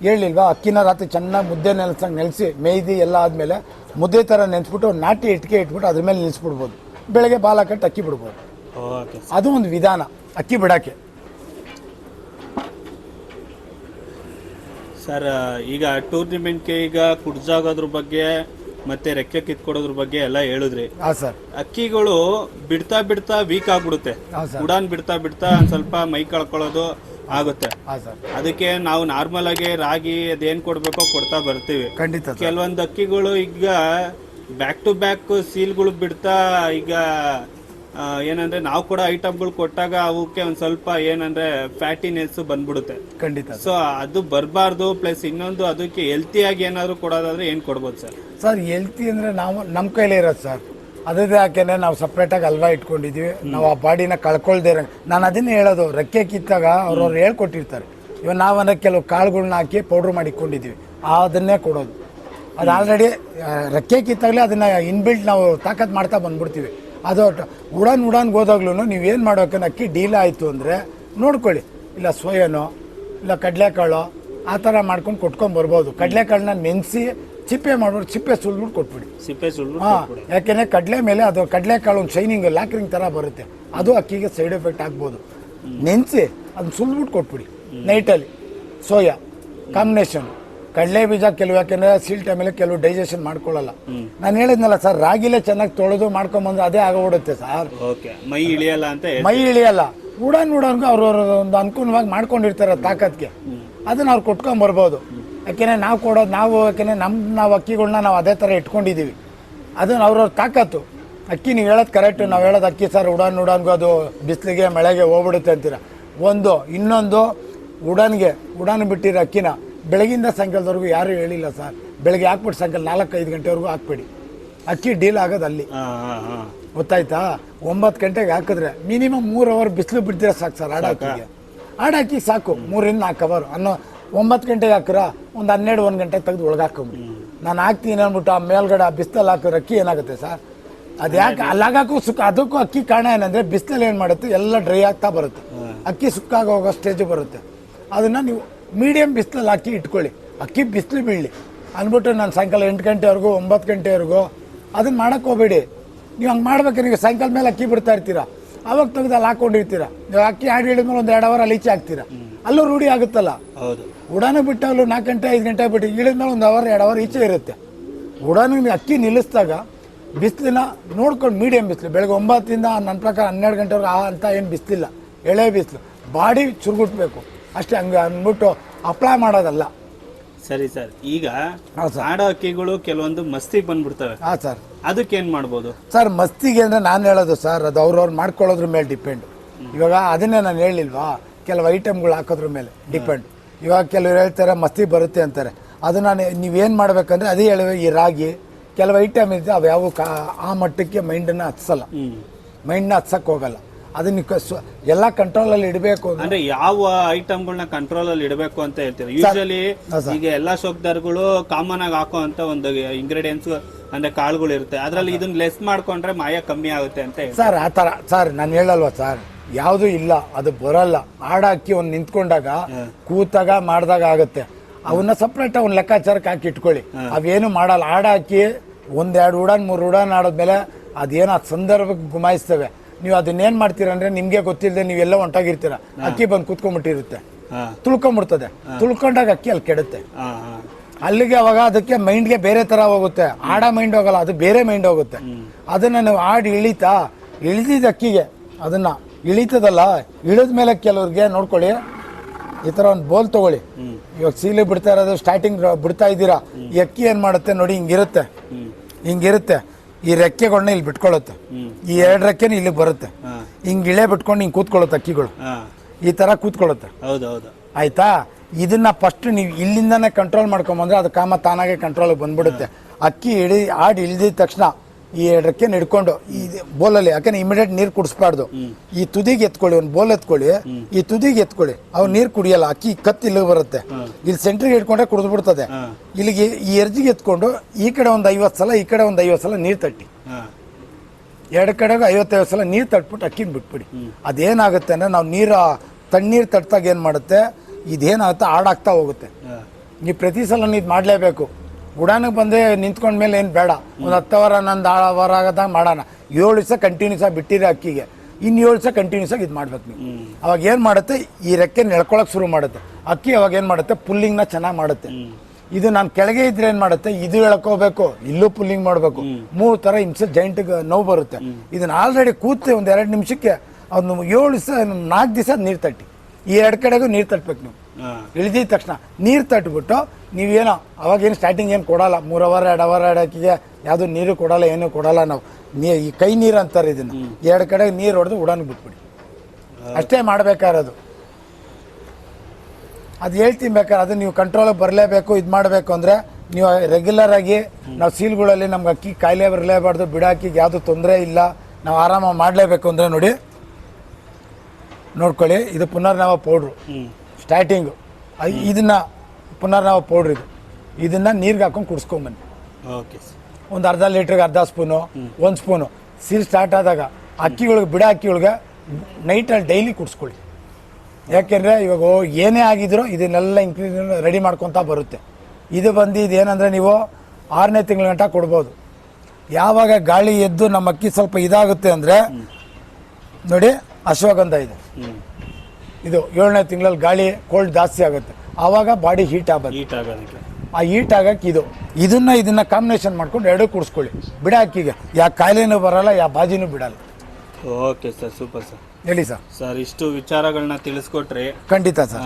ಹೇಳಿಲ್ವಾ? ಅಕ್ಕಿನ ರಾತ್ರಿ ಚೆನ್ನಾಗಿ ಮುದ್ದೆ ನೆಲೆಸಂಗೆ ನೆಲೆಸಿ ಮೇಯ್ದಿ ಎಲ್ಲ ಆದಮೇಲೆ ಮುದ್ದೆ ಥರ ನೆನೆಸ್ಬಿಟ್ಟು ನಾಟಿ ಇಟ್ಕೆ ಇಟ್ಬಿಟ್ಟು ಅದ್ರ ಮೇಲೆ ನಿಲ್ಲಿಸ್ಬಿಡ್ಬೋದು ಬೆಳಗ್ಗೆ ಬಾಲ ಕಟ್ಟಿ ಅಕ್ಕಿ ಬಿಡ್ಬೋದು. ಓಕೆ. ಅದು ಒಂದು ವಿಧಾನ ಅಕ್ಕಿ ಬಿಡೋಕ್ಕೆ. ಸರ್ ಈಗ ಟೂರ್ನಿಮೆಂಟ್ಗೆ ಈಗ ಕುಡ್ಜಾಗೋದ್ರ ಬಗ್ಗೆ ಮತ್ತೆ ರೆಕ್ಕೆ ಕಿತ್ಕೊಡೋದ್ರ ಬಗ್ಗೆ ಎಲ್ಲ ಹೇಳಿದ್ರಿ. ಹಾಂ ಸರ್. ಅಕ್ಕಿಗಳು ಬಿಡ್ತಾ ಬಿಡ್ತಾ ವೀಕ್ ಆಗ್ಬಿಡುತ್ತೆ. ಹಾಂ ಸರ್. ಉಡಾನ್ ಬಿಡ್ತಾ ಬಿಡ್ತಾ ಒಂದ್ ಸ್ವಲ್ಪ ಮೈ ಕಳ್ಕೊಳ್ಳೋದು ಆಗುತ್ತೆ. ಹಾಂ ಸರ್. ಅದಕ್ಕೆ ನಾವು ನಾರ್ಮಲ್ ಆಗಿ ರಾಗಿ ಅದೇನ್ ಕೊಡ್ಬೇಕೋ ಕೊಡ್ತಾ ಬರ್ತೀವಿ. ಖಂಡಿತ ಸರ್. ಕೆಲವೊಂದು ಅಕ್ಕಿಗಳು ಈಗ ಬ್ಯಾಕ್ ಟು ಬ್ಯಾಕ್ ಸೀಲ್ಗಳು ಬಿಡ್ತಾ ಈಗ ಆ, ಏನಂದ್ರೆ ನಾವು ಕೂಡ ಐಟಮ್ಗಳು ಕೊಟ್ಟಾಗ ಅವಕ್ಕೆ ಒಂದ್ ಸ್ವಲ್ಪ ಏನಂದ್ರೆ ಫ್ಯಾಟಿನೆಸ್ ಬಂದ್ಬಿಡುತ್ತೆ. ಖಂಡಿತ ಸೊ ಅದು ಬರಬಾರ್ದು ಪ್ಲಸ್ ಇನ್ನೊಂದು ಅದಕ್ಕೆ ಹೆಲ್ತಿಯಾಗಿ ಏನಾದ್ರು ಕೊಡೋದಾದ್ರೆ ಏನ್ ಕೊಡ್ಬೋದು ಸರ್? ಸರ್ ಹೆಲ್ತಿ ಅಂದರೆ ನಾವು ನಮ್ಮ ಕೈಲೇ ಇರೋದು ಸರ್. ಅದೇ ಯಾಕೆಂದ್ರೆ ನಾವು ಸಪ್ರೇಟಾಗಿ ಅಲ್ವಾ ಇಟ್ಕೊಂಡಿದ್ದೀವಿ ನಾವು ಆ ಬಾಡಿನ ಕಳ್ಕೊಳ್ದೇ ಇರೋ ನಾನು ಅದನ್ನೇ ಹೇಳೋದು ರೆಕ್ಕೆ ಕಿತ್ತಾಗ ಅವ್ರವ್ರು ಹೇಳ್ಕೊಟ್ಟಿರ್ತಾರೆ. ಇವಾಗ ನಾವನ್ನ ಕೆಲವು ಕಾಳುಗಳನ್ನ ಹಾಕಿ ಪೌಡ್ರ್ ಮಾಡಿಕೊಂಡಿದ್ದೀವಿ ಅದನ್ನೇ ಕೊಡೋದು. ಅದು ಆಲ್ರೆಡಿ ರೆಕ್ಕೆ ಕಿತ್ತಾಗಲೇ ಅದನ್ನು ಇನ್ಬಿಲ್ಟ್ ನಾವು ತಾಕತ್ ಮಾಡ್ತಾ ಬಂದ್ಬಿಡ್ತೀವಿ. ಅದು ಉಡಾನ್ ಉಡಾನ್ ಉಡಾನ್ಗೆ ಹೋದಾಗ್ಲೂ ನೀವೇನು ಮಾಡೋಕೆ ಅಕ್ಕಿ ಡೀಲ್ ಆಯಿತು ಅಂದರೆ ನೋಡ್ಕೊಳ್ಳಿ. ಇಲ್ಲ ಸೋಯನೋ ಇಲ್ಲ ಕಡಲೆಕಾಳು ಆ ಥರ ಮಾಡ್ಕೊಂಡು ಕೊಟ್ಕೊಂಡು ಬರ್ಬೋದು. ಕಡಲೆಕಾಳನ್ನ ನೆನೆಸಿ ಚಿಪ್ಪೆ ಮಾಡೋರು ಚಿಪ್ಪೆ ಸುಲ್ಬಿಟ್ಟು ಕೊಟ್ಬಿಡಿ. ಸಿಪ್ಪೆ ಸುಳ್ಳು ಹಾಂ ಯಾಕೆಂದರೆ ಕಡಲೆ ಮೇಲೆ ಅದು ಕಡಲೆಕಾಳು ಒಂದು ಶೈನಿಂಗ್ ಲಾಕ್ರಿಂಗ್ ಥರ ಬರುತ್ತೆ. ಅದು ಅಕ್ಕಿಗೆ ಸೈಡ್ ಎಫೆಕ್ಟ್ ಆಗ್ಬೋದು. ನೆನೆಸಿ ಅದನ್ನ ಸುಲ್ಬಿಟ್ಟು ಕೊಟ್ಬಿಡಿ ನೈಟಲ್ಲಿ ಸೋಯಾ ಕಾಂಬಿನೇಷನ್ ಕಡಲೆ ಬೀಜ ಕೆಲವು ಯಾಕೆಂದರೆ ಸೀಲ್ ಟೈಮಲ್ಲಿ ಕೆಲವು ಡೈಜೆಷನ್ ಮಾಡ್ಕೊಳ್ಳಲ್ಲ. ನಾನು ಹೇಳಿದ್ನಲ್ಲ ಸರ್ ರಾಗಿಲೇ ಚೆನ್ನಾಗಿ ತೊಳೆದು ಮಾಡ್ಕೊಂಬಂದ್ರೆ ಅದೇ ಆಗೋಗ್ಬಿಡುತ್ತೆ ಸರ್ ಓಕೆ ಮೈ ಇಳಿಯಲ್ಲ ಅಂತ ಹೇಳ್- ಮೈ ಇಳಿಯಲ್ಲ. ಉಡಾನ್ ಉಡಾನ್ಗೂ ಅವ್ರವ್ರ ಒಂದು ಅನುಕೂಲವಾಗಿ ಮಾಡ್ಕೊಂಡಿರ್ತಾರೆ ತಾಕತ್ಗೆ. ಅದನ್ನ ಅವ್ರು ಕೊಟ್ಕೊಂಡ್ ಬರ್ಬೋದು. ಯಾಕೆಂದ್ರೆ ನಾವು ಕೊಡೋದು ನಾವು ಯಾಕೆಂದ್ರೆ ನಮ್ಮ ನಾವು ಅಕ್ಕಿಗಳನ್ನ ನಾವು ಅದೇ ಥರ ಇಟ್ಕೊಂಡಿದ್ದೀವಿ ಅದು ಅವ್ರವ್ರ ತಾಕತ್ತು. ಅಕ್ಕಿ ನೀವು ಹೇಳೋದು ಕರೆಕ್ಟು ನಾವು ಹೇಳೋದು ಅಕ್ಕಿ ಸರ್ ಉಡಾನ್ ಉಡಾನ್ಗೂ ಅದು ಬಿಸಿಲಿಗೆ ಮಳೆಗೆ ಹೋಗ್ಬಿಡುತ್ತೆ ಅಂತೀರ? ಒಂದು ಇನ್ನೊಂದು ಉಡಾನ್ಗೆ ಉಡಾನ್ ಬಿಟ್ಟಿರೋ ಅಕ್ಕಿನ ಬೆಳಗಿಂದ ಸಾಯಂಕಾಲದವರೆಗೂ ಯಾರೂ ಹೇಳಿಲ್ಲ ಸರ್. ಬೆಳಗ್ಗೆ ಹಾಕ್ಬಿಟ್ಟು ಸಾಯಂಕಾಲ ನಾಲ್ಕೈದು ಐದು ಗಂಟೆವರೆಗೂ ಹಾಕ್ಬೇಡಿ. ಅಕ್ಕಿ ಡೀಲ್ ಆಗೋದು ಅಲ್ಲಿ. ಗೊತ್ತಾಯ್ತಾ? ಒಂಬತ್ತು ಗಂಟೆಗೆ ಹಾಕಿದ್ರೆ ಮಿನಿಮಮ್ ಮೂರು ಅವರ್ ಬಿಸಿಲು ಬಿಡ್ತೀರ ಸಾಕು ಸರ್ ಆಡಾಕಿ ಆಡಾಕಿ ಸಾಕು ಮೂರಿಂದ ನಾಲ್ಕು ಅವರ್ ಅನ್ನೋ ಒಂಬತ್ತು ಗಂಟೆಗೆ ಹಾಕಿರ ಒಂದು ಹನ್ನೆರಡು ಒಂದು ಗಂಟೆಗೆ ತೆಗೆದು ಒಳಗೆ ಹಾಕೊಂಬಿಡಿ ನಾನು ಹಾಕ್ತೀನಿ ಅಂದ್ಬಿಟ್ಟು ಆ ಮೇಲ್ಗಡೆ ಆ ಬಿಸ್ತಲ್ಲಿ ಹಾಕಿದ್ರೆ ಅಕ್ಕಿ ಏನಾಗುತ್ತೆ ಸರ್? ಅದು ಯಾಕೆ ಅಲ್ಲಾಗಕ್ಕೂ ಸುಕ್ಕ ಅದಕ್ಕೂ ಅಕ್ಕಿ ಕಾರಣ ಏನಂದರೆ ಬಿಸಿಲಲ್ಲಿ ಏನು ಮಾಡುತ್ತೆ? ಎಲ್ಲ ಡ್ರೈ ಆಗ್ತಾ ಬರುತ್ತೆ. ಅಕ್ಕಿ ಸುಕ್ಕಾಗಿ ಹೋಗೋ ಸ್ಟೇಜ್ ಬರುತ್ತೆ. ಅದನ್ನು ನೀವು ಮೀಡಿಯಮ್ ಬಿಸಿಲಲ್ಲಿ ಹಾಕಿ ಇಟ್ಕೊಳ್ಳಿ. ಅಕ್ಕಿ ಬಿಸಿಲು ಬೀಳಲಿ. ಅಂದ್ಬಿಟ್ಟು ನಾನು ಸಾಯಂಕಾಲ ಎಂಟು ಗಂಟೆವರೆಗೂ ಒಂಬತ್ತು ಗಂಟೆವರೆಗೂ ಅದನ್ನು ಮಾಡಕ್ಕೆ ಹೋಗಬೇಡಿ. ನೀವು ಹಂಗೆ ಮಾಡ್ಬೇಕು ನೀವು. ಸಾಯಂಕಾಲ ಮೇಲೆ ಅಕ್ಕಿ ಬಿಡ್ತಾ ಇರ್ತೀರಾ? ಅವಾಗ ತೆಗೆದು ಅಲ್ಲಿ ಹಾಕೊಂಡಿರ್ತೀರಾ? ನೀವು ಅಕ್ಕಿ ಆಡಿ ಹಿಡಿದ್ಮೇಲೆ ಒಂದು ಎರಡು ಅವರ್ ಅಲ್ಲಿ ಈಚೆ ಹಾಕ್ತೀರಾ? ಅಲ್ಲೂ ರೂಢಿ ಆಗುತ್ತಲ್ಲ? ಹೌದು. ಉಡಾನ ಬಿಟ್ಟಾಗಲು ನಾಲ್ಕು ಗಂಟೆ ಐದು ಗಂಟೆ ಬಿಟ್ಟು ಇಳಿದ್ಮೇಲೆ ಒಂದು ಅವರ್ ಎರಡು ಅವರ್ ಈಚೆ ಇರುತ್ತೆ. ಉಡಾನಿಗೆ ಅಕ್ಕಿ ನಿಲ್ಲಿಸಿದಾಗ ಬಿಸಿಲಿನ ನೋಡ್ಕೊಂಡು ಮೀಡಿಯಂ ಬಿಸಿಲು ಬೆಳಗ್ಗೆ ಒಂಬತ್ತಿಂದ ನನ್ನ ಪ್ರಕಾರ ಹನ್ನೆರಡು ಗಂಟೆವರೆಗೆ ಆ ಅಂತ ಏನು ಬಿಸಿಲಿಲ್ಲ. ಎಳೆ ಬಿಸಿಲು. ಬಾಡಿ ಚುರುಗುಟ್ಬೇಕು ಅಷ್ಟೇ ಹಂಗೆ ಅಂದ್ಬಿಟ್ಟು ಅಪ್ಲೈ ಮಾಡೋದಲ್ಲ. ಸರಿ ಸರ್ ಈಗ ಆಡೋ ಅಕ್ಕಿಗಳು ಕೆಲವೊಂದು ಮಸ್ತಿಗೆ ಬಂದ್ಬಿಡ್ತವೆ. ಹಾಂ ಸರ್. ಅದಕ್ಕೆ ಏನು ಮಾಡ್ಬೋದು? ಸರ್ ಮಸ್ತಿಗೆ ಅಂದರೆ ನಾನು ಹೇಳೋದು ಸರ್ ಅದು ಅವ್ರವ್ರು ಮಾಡ್ಕೊಳ್ಳೋದ್ರ ಮೇಲೆ ಡಿಪೆಂಡ್ ಇವಾಗ ಅದನ್ನೇ ನಾನು ಹೇಳಿಲ್ವಾ? ಕೆಲವು ಐಟಮ್ಗಳು ಹಾಕೋದ್ರ ಮೇಲೆ ಡಿಪೆಂಡ್ ಇವಾಗ ಕೆಲವರು ಹೇಳ್ತಾರೆ ಮಸ್ತಿ ಬರುತ್ತೆ ಅಂತಾರೆ. ಅದು ನಾನು ನೀವೇನು ಮಾಡ್ಬೇಕಂದ್ರೆ ಅದೇ ಹೇಳುವೆ ಈ ರಾಗಿ ಕೆಲವು ಐಟಮ್ ಇದೆ ಅವು ಯಾವ ಕಾ ಆ ಮಟ್ಟಕ್ಕೆ ಮೈಂಡನ್ನು ಹತ್ಸಲ್ಲ. ಮೈಂಡ್ನ ಹತ್ಸಕ್ಕೆ ಹೋಗಲ್ಲ. ಅದನ್ನ ಎಲ್ಲ ಕಂಟ್ರೋಲ್ ಕಂಟ್ರೋಲಲ್ಲಿ ಇಡಬೇಕು ಅಂದ್ರೆ ಯಾವ ಐಟಮ್ಗಳನ್ನ ಕಂಟ್ರೋಲ್ ಅಲ್ಲಿ ಇಡಬೇಕು ಅಂತ ಹೇಳ್ತೀರಾ? ಯೂಶಲಿ. ಈಗ ಎಲ್ಲಾ ಶೋಕ್ದಾರ್ಗಳು ಕಾಮನ್ ಆಗಿ ಹಾಕೋ ಅಂತ ಒಂದು ಇಂಗ್ರೀಡಿಯೆಂಟ್ಸ್ ಅಂದ್ರೆ ಕಾಳುಗಳು ಇರುತ್ತೆ. ಅದ್ರಲ್ಲಿ ಇದನ್ನ ಲೆಸ್ ಮಾಡ್ಕೊಂಡ್ರೆ ಮಾಯ ಕಮ್ಮಿ ಆಗುತ್ತೆ ಅಂತ ಹೇಳಿ ಸರ್ ಆ ತರ ಸರ್ ನಾನು ಹೇಳಲ್ವಾ ಸರ್? ಯಾವುದೂ ಇಲ್ಲ ಅದು ಬರಲ್ಲ. ಹಾಡಾಕಿ ಒಂದು ನಿಂತ್ಕೊಂಡಾಗ ಕೂತಾಗ ಮಾಡಿದಾಗ ಆಗುತ್ತೆ. ಅವನ್ನ ಸಪ್ರೇಟ್ ಅವ್ನ ಲೆಕ್ಕಾಚಾರಕ್ಕೆ ಹಾಕಿ ಇಟ್ಕೊಳ್ಳಿ. ಅವೇನು ಮಾಡಲ್ಲ. ಹಾಡಾಕಿ ಒಂದೆರಡು ಉಡಾನ್ ಮೂರು ಉಡಾನ್ ಆಡಿದ್ಮೇಲೆ ಅದೇನು ಆ ಸಂದರ್ಭಕ್ಕೆ ಗುಮಾಯಿಸ್ತವೆ. ನೀವು ಅದನ್ನೇನು ಮಾಡ್ತೀರ ಅಂದ್ರೆ ನಿಮಗೆ ಗೊತ್ತಿಲ್ಲದೆ ನೀವೆಲ್ಲ ಒಂಟಾಗಿರ್ತೀರ. ಅಕ್ಕಿ ಬಂದು ಕೂತ್ಕೊಂಡ್ಬಿಟ್ಟಿರುತ್ತೆ. ತುಳ್ಕೊಂಡ್ಬಿಡ್ತದೆ. ತುಳ್ಕೊಂಬಿಡ್ತದೆ ತುಳ್ಕೊಂಡಾಗ ಅಕ್ಕಿ ಅಲ್ಲಿ ಕೆಡುತ್ತೆ. ಅಲ್ಲಿಗೆ ಅವಾಗ ಅದಕ್ಕೆ ಮೈಂಡ್ಗೆ ಬೇರೆ ತರ ಹೋಗುತ್ತೆ. ಆಡ ಮೈಂಡ್ ಹೋಗಲ್ಲ ಅದು ಬೇರೆ ಮೈಂಡ್ ಹೋಗುತ್ತೆ. ಅದನ್ನ ನಾವು ಆಡಿ ಇಳಿತಾ ಇಳಿದಿದ್ದ ಅಕ್ಕಿಗೆ ಅದನ್ನ ಇಳಿತದಲ್ಲ ಇಳಿದ ಮೇಲೆ ಕೆಲವ್ರಿಗೆ ನೋಡ್ಕೊಳ್ಳಿ ಈ ತರ ಒಂದು ಬೋಲ್ ತಗೊಳ್ಳಿ. ಇವಾಗ ಸೀಲೆ ಬಿಡ್ತಾ ಇರೋದು ಸ್ಟಾರ್ಟಿಂಗ್ ಬಿಡ್ತಾ ಇದ್ದೀರಾ? ಈ ಅಕ್ಕಿ ಏನ್ ಮಾಡುತ್ತೆ ನೋಡಿ ಹಿಂಗಿರುತ್ತೆ. ಹಿಂಗಿರುತ್ತೆ. ಈ ರೆಕ್ಕೆಗಳನ್ನ ಇಲ್ಲಿ ಬಿಟ್ಕೊಳ್ಳುತ್ತೆ. ಈ ಎರಡು ರೆಕ್ಕೆನ ಇಲ್ಲಿ ಬರುತ್ತೆ. ಹಿಂಗೆ ಇಳೆ ಬಿಟ್ಕೊಂಡು ಹಿಂಗ್ ಕೂತ್ಕೊಳ್ಳುತ್ತೆ ಅಕ್ಕಿಗಳು. ಈ ತರ ಕೂತ್ಕೊಳ್ಳುತ್ತೆ. ಆಯ್ತಾ? ಇದನ್ನ ಫಸ್ಟ್ ನೀವು ಇಲ್ಲಿಂದಾನೆ ಕಂಟ್ರೋಲ್ ಮಾಡ್ಕೊಂಬಂದ್ರೆ ಅದು ಕಾಮ ತಾನಾಗೆ ಕಂಟ್ರೋಲ್ ಬಂದ್ಬಿಡುತ್ತೆ. ಅಕ್ಕಿ ಇಳಿ ಆಡಿ ಇಳಿದಿದ ತಕ್ಷಣ ಈ ಎರಡಕ್ಕೆ ಹಿಡ್ಕೊಂಡು ಈ ಬೋಲಲ್ಲಿ ಯಾಕಂದ್ರೆ ಇಮಿಡಿಯೇಟ್ ನೀರು ಕುಡಿಸ್ಬಾರ್ದು. ಈ ತುದಿಗೆ ಎತ್ಕೊಳ್ಳಿ ಒಂದು ಬೋಲ್ ಎತ್ಕೊಳ್ಳಿ. ಈ ತುದಿಗೆ ಎತ್ಕೊಳ್ಳಿ. ಅವು ನೀರು ಕುಡಿಯಲ್ಲ ಅಕ್ಕಿ ಕತ್ತಿ ಇಲ್ಲಿಗೆ ಬರುತ್ತೆ. ಇಲ್ಲಿ ಸೆಂಟ್ರಿಗೆ ಹಿಡ್ಕೊಂಡ್ರೆ ಕುಡಿದ್ಬಿಡ್ತದೆ. ಬಿಡ್ತದೆ ಇಲ್ಲಿಗೆ ಈ ಎರ್ಜಿಗೆ ಎತ್ಕೊಂಡು ಈ ಕಡೆ ಒಂದು ಐವತ್ತು ಸಲ ಈ ಕಡೆ ಒಂದು ಐವತ್ತು ಸಲ ನೀರು ತಟ್ಟಿ. ಎರಡು ಕಡೆಗೂ ಐವತ್ತೈವತ್ತು ಸಲ ನೀರು ತಟ್ಬಿಟ್ಟು ಅಕ್ಕಿನ ಬಿಟ್ಬಿಡಿ. ಅದೇನಾಗುತ್ತೆ ಅಂದ್ರೆ ನಾವು ನೀರು ತಣ್ಣೀರು ತಟ್ಟಾಗ ಏನು ಮಾಡುತ್ತೆ? ಇದೇನಾಗುತ್ತೆ ಹಾಡಾಗ್ತಾ ಹೋಗುತ್ತೆ. ನೀವು ಪ್ರತಿ ಸಲ ಇದು ಮಾಡಲೇಬೇಕು. ಉಡಾನಿಗೆ ನಿಂತ್ಕೊಂಡ ಮೇಲೆ ಏನು ಬೇಡ. ಒಂದು ಹತ್ತು ಅವರ್ ಹನ್ನೊಂದು ವಾರ ಆಗದಾಗ ಮಾಡೋಣ. ಏಳು ದಿವಸ ಕಂಟಿನ್ಯೂಸ್ ಆಗಿ ಬಿಟ್ಟಿರಿ ಅಕ್ಕಿಗೆ. ಇನ್ನು ಏಳು ದಿವಸ ಕಂಟಿನ್ಯೂಸ್ ಆಗಿ ಇದು ಮಾಡ್ಬೇಕು ನೀವು. ಅವಾಗ ಏನು ಮಾಡುತ್ತೆ? ಈ ರೆಕ್ಕೆ ನೆಳ್ಕೊಳಕ್ಕೆ ಶುರು ಮಾಡುತ್ತೆ. ಅಕ್ಕಿ ಅವಾಗ ಏನು ಮಾಡುತ್ತೆ? ಪುಲ್ಲಿಂಗ್ನ ಚೆನ್ನಾಗಿ ಮಾಡುತ್ತೆ. ಇದು ನಾನು ಕೆಳಗೆ ಇದ್ರೆ ಏನು ಮಾಡುತ್ತೆ? ಇದು ಎಳ್ಕೋಬೇಕು ಇಲ್ಲೂ ಪುಲ್ಲಿಂಗ್ ಮಾಡಬೇಕು. ಮೂರು ಥರ ಹಿಂಸೆ ಜಾಯಿಂಟ್ ನೋವು ಬರುತ್ತೆ. ಇದನ್ನು ಆಲ್ರೆಡಿ ಕೂತೆ ಒಂದು ಎರಡು ನಿಮಿಷಕ್ಕೆ ಅವ್ನು ಏಳು ದಿವಸ, ನಾಲ್ಕು ದಿವಸ ನೀರು ತಟ್ಟಿ. ಈ ಎರಡು ಕಡೆಗೂ ನೀರು ತಟ್ಟಬೇಕು ನೀವು. ಇಳಿದಿದ ತಕ್ಷಣ ನೀರು ತಟ್ಬಿಟ್ಟು ನೀವೇನೋ ಅವಾಗೇನು ಸ್ಟಾರ್ಟಿಂಗ್ ಏನು ಕೊಡಲ್ಲ ಮೂರು ಅವರ್ ಎರಡು ಅವರ್ ಎರಡು ಹಾಕಿಗೆ ಯಾವುದು ನೀರು ಕೊಡಲ್ಲ ಏನು ಕೊಡಲ್ಲ ನಾವು. ನೀ ಈ ಕೈ ನೀರು ಅಂತಾರೆ ಇದನ್ನು. ಎರಡು ಕಡೆ ನೀರು ಹೊಡೆದು ಉಡಾನ್ ಬಿಟ್ಬಿಡಿ. ಅಷ್ಟೇ ಮಾಡಬೇಕಾರದು. ಅದು ಹೇಳ್ತೀನಿ ಬೇಕಾದ್ರೆ ಅದು ನೀವು ಕಂಟ್ರೋಲಿಗೆ ಬರಲೇಬೇಕು ಇದು ಮಾಡಬೇಕು ಅಂದರೆ ನೀವು ರೆಗ್ಯುಲರ್ ಆಗಿ ನಾವು ಸೀಲ್ಗಳಲ್ಲಿ ನಮ್ಗೆ ಅಕ್ಕಿ ಕಾಯಿಲೆ ಬರಲೇಬಾರ್ದು ಬಿಡಾಕಿಗೆ ಯಾವುದು ತೊಂದರೆ ಇಲ್ಲ ನಾವು ಆರಾಮಾಗಿ ಮಾಡಲೇಬೇಕು ಅಂದರೆ ನೋಡಿ ನೋಡ್ಕೊಳ್ಳಿ ಇದು ಪುನರ್ನವ ಪೌಡ್ರು ಸ್ಟಾರ್ಟಿಂಗು ಇದನ್ನ ನಾವು ಪೌಡ್ರ್ ಇದು. ಇದನ್ನ ನೀರ್ಗೆ ಹಾಕೊಂಡು ಕುಡಿಸ್ಕೊಂಬನ್ನಿ ಓಕೆ ಒಂದು ಅರ್ಧ ಲೀಟ್ರಿಗೆ ಅರ್ಧ ಸ್ಪೂನು ಒಂದು ಸ್ಪೂನು. ಸಿರಿ ಸ್ಟಾರ್ಟ್ ಆದಾಗ ಅಕ್ಕಿಗಳಿಗೆ ಬಿಡ ಅಕ್ಕಿಗಳಿಗೆ ನೈಟಲ್ಲಿ ಡೈಲಿ ಕುಡಿಸ್ಕೊಳ್ಳಿ. ಯಾಕೆಂದರೆ ಇವಾಗ ಏನೇ ಆಗಿದ್ರು ಇದನ್ನೆಲ್ಲ ಇಂಕ್ರೀಸ್ ರೆಡಿ ಮಾಡ್ಕೊತಾ ಬರುತ್ತೆ. ಇದು ಬಂದು ಇದೇನಂದರೆ ನೀವು ಆರನೇ ತಿಂಗಳ ಗಂಟ ಕೊಡ್ಬೋದು. ಯಾವಾಗ ಗಾಳಿ ಎದ್ದು ನಮ್ಮ ಅಕ್ಕಿ ಸ್ವಲ್ಪ ಇದಾಗುತ್ತೆ ಅಂದರೆ ನೋಡಿ ಅಶ್ವಗಂಧ ಇದೆ. ಇದು ಏಳನೇ ತಿಂಗಳಲ್ಲಿ ಗಾಳಿ ಕೋಲ್ಡ್ ಜಾಸ್ತಿ ಆಗುತ್ತೆ. ಆವಾಗ ಬಾಡಿ ಹೀಟ್ ಆಗುತ್ತೆ ಹೀಟ್ ಆಗೋದಕ್ಕೆ. ಆ ಹೀಟ್ ಆಗಕ್ಕೆ ಇದು. ಇದನ್ನ ಇದನ್ನ ಕಾಂಬಿನೇಷನ್ ಮಾಡ್ಕೊಂಡು ಎರಡೂ ಕುಡಿಸ್ಕೊಳ್ಳಿ. ಬಿಡ ಅಕ್ಕಿಗೆ. ಯಾವ ಕಾಯಿಲೆನೂ ಬರಲ್ಲ ಯಾ ಬಾಜಿನೂ ಬಿಡಲ್ಲ. ಓಕೆ ಸರ್ ಸೂಪರ್ ಸರ್ ಹೇಳಿ ಸರ್ ಸರ್ ಇಷ್ಟು ವಿಚಾರಗಳನ್ನ ತಿಳಿಸ್ಕೊಟ್ರಿ ಖಂಡಿತ ಸರ್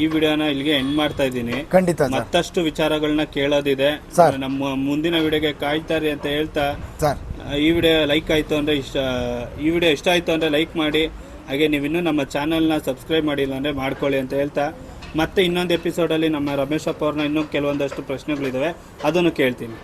ಈ ವಿಡಿಯೋನ ಇಲ್ಲಿಗೆ ಎಂಡ್ ಮಾಡ್ತಾ ಇದ್ದೀನಿ. ಖಂಡಿತ ಸರ್ ಮತ್ತಷ್ಟು ವಿಚಾರಗಳನ್ನ ಕೇಳೋದಿದೆ. ಸರ್. ನಮ್ಮ ಮುಂದಿನ ವಿಡಿಯೋಗೆ ಕಾಯ್ತಾರೆ ಅಂತ ಹೇಳ್ತಾ ಸರ್ ಆ, ಈ ವಿಡಿಯೋ ಲೈಕ್ ಆಯ್ತು ಅಂದ್ರೆ ಇಷ್ಟ ಈ ವಿಡಿಯೋ ಇಷ್ಟ ಆಯ್ತು ಅಂದ್ರೆ ಲೈಕ್ ಮಾಡಿ. ಹಾಗೆ ನೀವು ಇನ್ನೂ ನಮ್ಮ ಚಾನಲ್ನ ಸಬ್ಸ್ಕ್ರೈಬ್ ಮಾಡಿಲ್ಲ ಅಂದರೆ ಮಾಡ್ಕೊಳ್ಳಿ ಅಂತ ಹೇಳ್ತಾ, ಮತ್ತೆ ಇನ್ನೊಂದು ಎಪಿಸೋಡಲ್ಲಿ ನಮ್ಮ ರಮೇಶಪ್ಪ ಅವ್ರನ್ನ ಇನ್ನೂ ಕೆಲವೊಂದಷ್ಟು ಪ್ರಶ್ನೆಗಳಿದ್ದಾವೆ ಅದನ್ನು ಕೇಳ್ತೀನಿ.